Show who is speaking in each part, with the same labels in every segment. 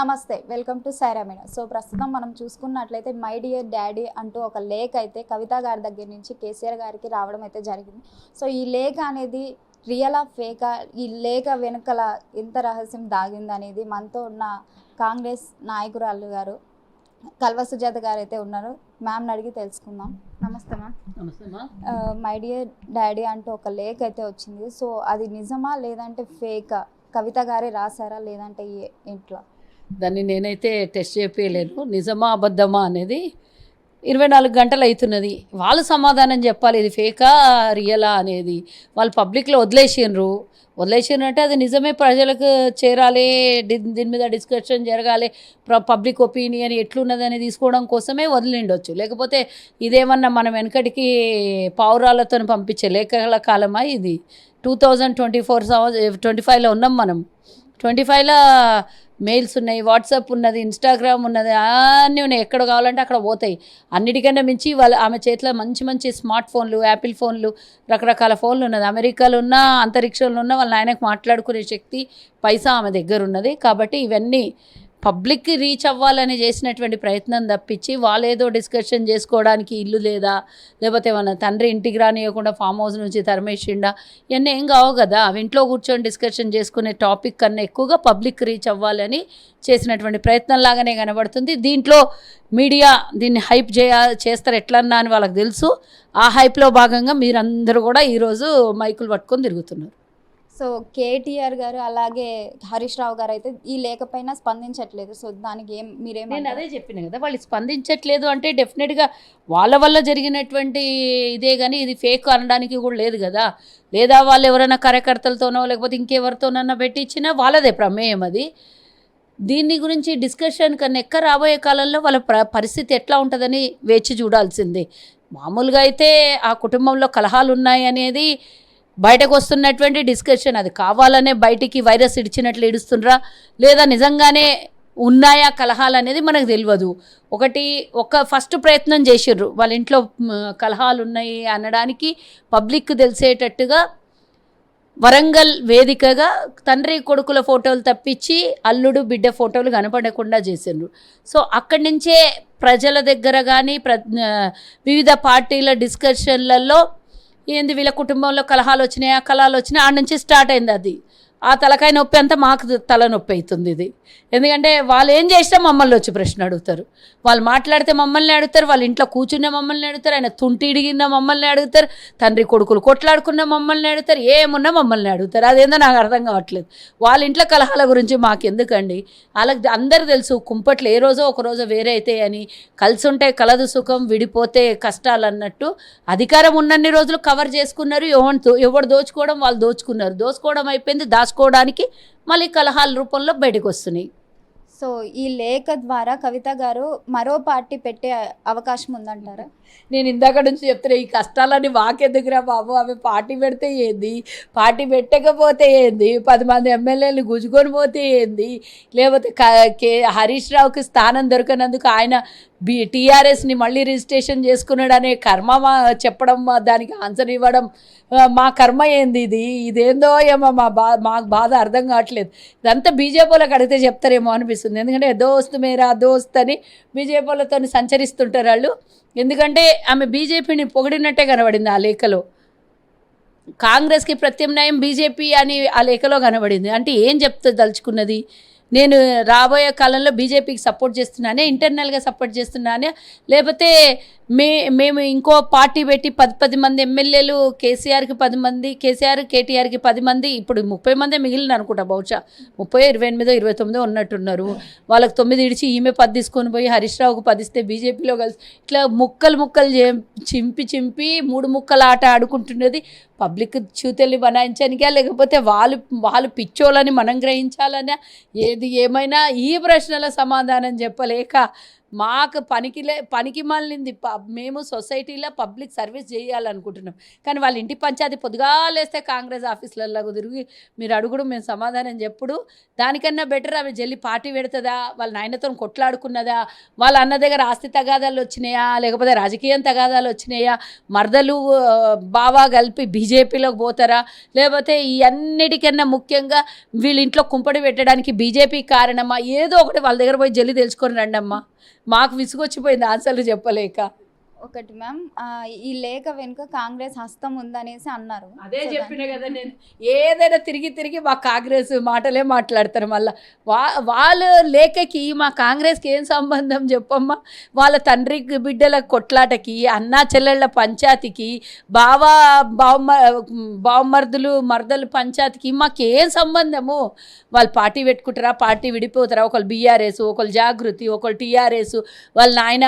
Speaker 1: నమస్తే welcome to సైరామిన so ప్రస్తుతం మనం చూసుకున్నట్లయితే మై డియర్ డాడీ అంటూ ఒక లేఖ అయితే కవిత గారి దగ్గర నుంచి కేసీఆర్ గారికి రావడం అయితే జరిగింది. సో ఈ లేఖ అనేది రియలా ఫేకా? ఈ లేఖ వెనుకల ఎంత రహస్యం దాగింది అనేది మనతో ఉన్న కాంగ్రెస్ నాయకురాలు గారు కల్వ సుజాత గారు అయితే ఉన్నారు. మ్యామ్ని అడిగి తెలుసుకుందాం. నమస్తే మ్యామ్.
Speaker 2: నమస్తే
Speaker 1: మై డియర్ డాడీ అంటూ ఒక లేఖ అయితే వచ్చింది. సో అది నిజమా లేదంటే ఫేకా? కవిత గారే రాశారా లేదంటే ఎట్లా?
Speaker 2: దాన్ని నేనైతే టెస్ట్ చేయలేను నిజమా అబద్ధమా అనేది ఇరవై నాలుగు గంటలు అవుతున్నది వాళ్ళు సమాధానం చెప్పాలి ఇది ఫేకా రియలా అనేది. వాళ్ళు పబ్లిక్లో వదిలేసిండ్రు వదిలేసిండ్రు అంటే అది నిజమే ప్రజలకు చేరాలి దీని మీద డిస్కషన్ జరగాలి పబ్లిక్ ఒపీనియన్ ఎట్లున్నదని తీసుకోవడం కోసమే వదిలిండొచ్చు. లేకపోతే ఇదేమన్నా మనం వెనకటికి పావురాలతో పంపించే లేఖల కాలమా ఇది? Two thousand twenty four twenty ఫైవ్లో ఉన్నాం మనం. ట్వంటీ ఫైవ్లో మెయిల్స్ ఉన్నాయి వాట్సాప్ ఉన్నది ఇన్స్టాగ్రామ్ ఉన్నది అన్నీ ఉన్నాయి. ఎక్కడ కావాలంటే అక్కడ పోతాయి. అన్నిటికన్నా మించి వాళ్ళ ఆమె చేతిలో మంచి మంచి స్మార్ట్ ఫోన్లు యాపిల్ ఫోన్లు రకరకాల ఫోన్లు ఉన్నది. అమెరికాలో ఉన్న అంతరిక్షంలో ఉన్న వాళ్ళ ఆయనకు మాట్లాడుకునే శక్తి పైసా ఆమె దగ్గర ఉన్నది. కాబట్టి ఇవన్నీ పబ్లిక్కి రీచ్ అవ్వాలని చేసినటువంటి ప్రయత్నం తప్పించి వాళ్ళేదో డిస్కషన్ చేసుకోవడానికి ఇల్లు లేదా లేకపోతే మన తండ్రి ఇంటికి రానియకుండా ఫామ్ హౌస్ నుంచి తరమేసిండా ఇవన్నీ ఏం కావు కదా. అవి ఇంట్లో కూర్చొని డిస్కషన్ చేసుకునే టాపిక్ కన్నా ఎక్కువగా పబ్లిక్ రీచ్ అవ్వాలని చేసినటువంటి ప్రయత్నం లాగానే కనబడుతుంది. దీంట్లో మీడియా దీన్ని హైప్ చేయ చేస్తారు ఎట్లన్నా అని వాళ్ళకి తెలుసు. ఆ హైప్లో భాగంగా మీరందరూ కూడా ఈరోజు మైకులు పట్టుకొని తిరుగుతున్నారు.
Speaker 1: సో కేటీఆర్ గారు అలాగే హరీష్ రావు గారు అయితే ఈ లేఖ పైన స్పందించట్లేదు. సో దానికి ఏం
Speaker 2: నేను
Speaker 1: మీరేం
Speaker 2: అదే చెప్పిన కదా వాళ్ళు స్పందించట్లేదు అంటే డెఫినెట్గా వాళ్ళ వల్ల జరిగినటువంటి ఇదే కానీ ఇది ఫేక్ అనడానికి కూడా లేదు కదా. లేదా వాళ్ళు ఎవరైనా కార్యకర్తలతోనో లేకపోతే ఇంకెవరితోనన్నా పెట్టించినా వాళ్ళదే ప్రమేయం అది. దీన్ని గురించి డిస్కషన్ కన్నా ఎక్క రాబోయే కాలంలో వాళ్ళ ప్ర పరిస్థితి ఎట్లా ఉంటుందని వేచి చూడాల్సిందే. మామూలుగా అయితే ఆ కుటుంబంలో కలహాలు ఉన్నాయి అనేది బయటకు వస్తున్నటువంటి డిస్కషన్ అది కావాలనే బయటికి వైరస్ ఇడిచినట్లు ఇడుస్తుండ్రా లేదా నిజంగానే ఉన్నాయా కలహాలు అనేది మనకు తెలియదు. ఒకటి ఒక ఫస్ట్ ప్రయత్నం చేసిర్రు. వాళ్ళ ఇంట్లో కలహాలు ఉన్నాయి అనడానికి పబ్లిక్ తెలిసేటట్టుగా వరంగల్ వేదికగా తండ్రి కొడుకుల ఫోటోలు తప్పించి అల్లుడు బిడ్డ ఫోటోలు కనపడకుండా చేసిండ్రు సో అక్కడి నుంచే ప్రజల దగ్గర కానీ ప్ర వివిధ పార్టీల డిస్కషన్లలో ఏంది వీళ్ళ కుటుంబంలో కలహాలు వచ్చినాయి? ఆ కలహాలు వచ్చినాయి? ఆడ నుంచి స్టార్ట్ అయింది అది. ఆ తలకాయ నొప్పి అంతా మాకు తలనొప్పి అవుతుంది ఇది. ఎందుకంటే వాళ్ళు ఏం చేసినా మమ్మల్ని వచ్చి ప్రశ్న అడుగుతారు. వాళ్ళు మాట్లాడితే మమ్మల్ని అడుగుతారు వాళ్ళ ఇంట్లో కూర్చున్న మమ్మల్ని అడుగుతారు ఆయన తుంటి ఇడిగిన మమ్మల్ని అడుగుతారు తండ్రి కొడుకులు కొట్లాడుకున్న మమ్మల్ని అడుగుతారు ఏమున్నా మమ్మల్ని అడుగుతారు. అదేందో నాకు అర్థం కావట్లేదు. వాళ్ళ ఇంట్లో కలహాల గురించి మాకు ఎందుకండి? వాళ్ళకి అందరు తెలుసు కుంపట్లు ఏ రోజో ఒక రోజు వేరే అయితే అని. కలిసి ఉంటే కలదు సుఖం విడిపోతే కష్టాలు అన్నట్టు అధికారం ఉన్నన్ని రోజులు కవర్ చేసుకున్నారు. ఎవరు ఎవరు దోచుకోవడం వాళ్ళు దోచుకున్నారు. దోచుకోవడం అయిపోయింది దాచుకోవడానికి మళ్ళీ కలహాల రూపంలో బయటకు వస్తున్నాయి.
Speaker 1: సో ఈ లేఖ ద్వారా కవిత గారు మరో పార్టీ పెట్టే అవకాశం ఉందంటారా?
Speaker 2: నేను ఇందాక నుంచి చెప్తున్నా ఈ కష్టాలన్నీ మాకెందుకురా బాబు? అవి పార్టీ పెడితే ఏంది? పార్టీ పెట్టకపోతే ఏంది? పది మంది ఎమ్మెల్యేలు గుజుకొని పోతే ఏంది? లేకపోతే క- కే హరీష్ రావుకి స్థానం దొరకనందుకు ఆయన బి టీఆర్ఎస్ని మళ్ళీ రిజిస్ట్రేషన్ చేసుకున్నాడు అనే కర్మ మా చెప్పడం మా దానికి ఆన్సర్ ఇవ్వడం మా కర్మ ఏంది ఇది? ఇదేందో ఏమో మా బా మాకు బాధ అర్థం కావట్లేదు. ఇదంతా బీజేపీలకు అడిగితే చెప్తారేమో అనిపిస్తుంది. ఎందుకంటే దోస్త్ మేరా దోస్త్ అని బీజేపీ వాళ్ళతో సంచరిస్తుంటారు వాళ్ళు. ఎందుకంటే ఆమె బీజేపీని పొగిడినట్టే కనబడింది ఆ లేఖలో. కాంగ్రెస్కి ప్రత్యామ్నాయం బీజేపీ అని ఆ లేఖలో కనబడింది. అంటే ఏం చెప్తే దలుచుకున్నది నేను రాబోయే కాలంలో బీజేపీకి సపోర్ట్ చేస్తున్నానే ఇంటర్నల్గా సపోర్ట్ చేస్తున్నానే. లేకపోతే మే మేము ఇంకో పార్టీ పెట్టి పది పది మంది ఎమ్మెల్యేలు కేసీఆర్కి పది మంది కేసీఆర్ కేటీఆర్కి పది మంది ఇప్పుడు ముప్పై మందే మిగిలిన అనుకుంటా బహుశా. ముప్పై ఇరవై ఎనిమిదో ఇరవై తొమ్మిదో ఉన్నట్టున్నారు. వాళ్ళకి తొమ్మిది ఇడిచి ఈమె పది తీసుకొని పోయి హరీష్ రావుకు పదిస్తే బీజేపీలో కలిసి ఇట్లా ముక్కలు ముక్కలు చే- చింపి చింపి మూడు ముక్కల ఆట ఆడుకుంటున్నది. పబ్లిక్ చూతల్ని బనాయించానికా లేకపోతే వాళ్ళు వాళ్ళు పిచ్చోళ్ళని మనం గ్రహించాలనే ఏది ఏమైనా ఈ ప్రశ్నల సమాధానం చెప్పలేక మాకు పనికిలే పనికి మాలింది ప- మేము సొసైటీలో పబ్లిక్ సర్వీస్ చేయాలనుకుంటున్నాం. కానీ వాళ్ళ ఇంటి పంచాయతీ పొద్దుగాలేస్తే కాంగ్రెస్ ఆఫీసులలో తిరిగి మీరు అడుగుడు మేము సమాధానం చెప్పుడు. దానికన్నా బెటర్ అవి జల్లి పార్టీ పెడుతుందా? వాళ్ళ నాయనతో కొట్లాడుకున్నదా? వాళ్ళ అన్న దగ్గర ఆస్తి తగాదాలు వచ్చినాయా? లేకపోతే రాజకీయం తగాదాలు వచ్చినాయా? మరదలు బావా కలిపి బీజేపీలోకి పోతారా? లేకపోతే ఈ అన్నిటికన్నా ముఖ్యంగా వీళ్ళ ఇంట్లో కుంపడి పెట్టడానికి బీజేపీ కారణమా? ఏదో ఒకటి వాళ్ళ దగ్గర పోయి జల్లి తెలుసుకొని రండమ్మా. మాకు విసుగొచ్చిపోయింది ఆన్సర్లు చెప్పలేక.
Speaker 1: ఒకటి మ్యామ్. ఈ లేఖ వెనుక కాంగ్రెస్ హస్తం ఉందనేసి అన్నారు.
Speaker 2: అదే చెప్పిన కదా నేను. ఏదైనా తిరిగి తిరిగి మా కాంగ్రెస్ మాటలే మాట్లాడతారు మళ్ళీ. వా వాళ్ళు లేఖకి మా కాంగ్రెస్కి ఏం సంబంధం చెప్పమ్మా? వాళ్ళ తండ్రికి బిడ్డల కొట్లాటకి అన్నా చెల్లెళ్ళ పంచాయతీకి బావా బావమ బావమర్దులు మర్దలు పంచాయతీకి మాకేం సంబంధము? వాళ్ళు పార్టీ పెట్టుకుంటారా? పార్టీ విడిపోతారా? ఒకళ్ళు బీఆర్ఎస్ ఒకళ్ళు జాగృతి ఒకళ్ళు టీఆర్ఎస్ వాళ్ళ నాయన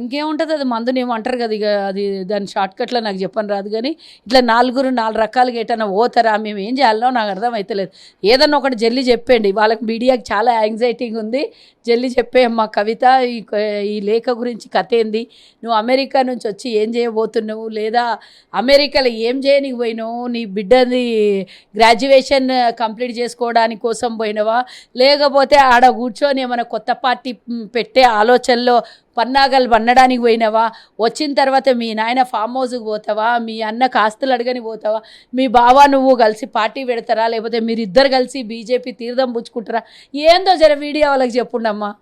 Speaker 2: ఇంకేముంటుంది అది ఏమో అంటారు కదా ఇక అది దాని షార్ట్కట్లో నాకు చెప్పని రాదు కానీ ఇట్లా నాలుగురు నాలుగు రకాలుగా ఎటన్నా పోతారా మేము ఏం చేయాలో నాకు అర్థమవుతలేదు ఏదన్నా ఒకటి జల్లి చెప్పండి వాళ్ళకి మీడియాకి చాలా యాంగ్జైటీగా ఉంది. జల్లి చెప్పేయమ్మా కవిత ఈ ఈ లేఖ గురించి కథ ఏంది? నువ్వు అమెరికా నుంచి వచ్చి ఏం చేయబోతున్నావు? లేదా అమెరికాలో ఏం చేయనికి పోయినావు? నీ బిడ్డది గ్రాడ్యుయేషన్ కంప్లీట్ చేసుకోవడానికి కోసం పోయినవా? లేకపోతే ఆడ కూర్చొని ఏమైనా కొత్త పార్టీ పెట్టే ఆలోచనలో పన్నాగల్ పన్నడానికి పోయినావా? వచ్చిన తర్వాత మీ నాయన ఫామ్ హౌస్కి పోతావా? మీ అన్న కాస్తులు అడగని పోతావా? మీ బావ నువ్వు కలిసి పార్టీ పెడతారా? లేకపోతే మీరిద్దరు కలిసి బీజేపీ తీర్థం పుచ్చుకుంటారా? ఏందో జర వీడియో వాళ్ళకి చెప్పుండమ్మా.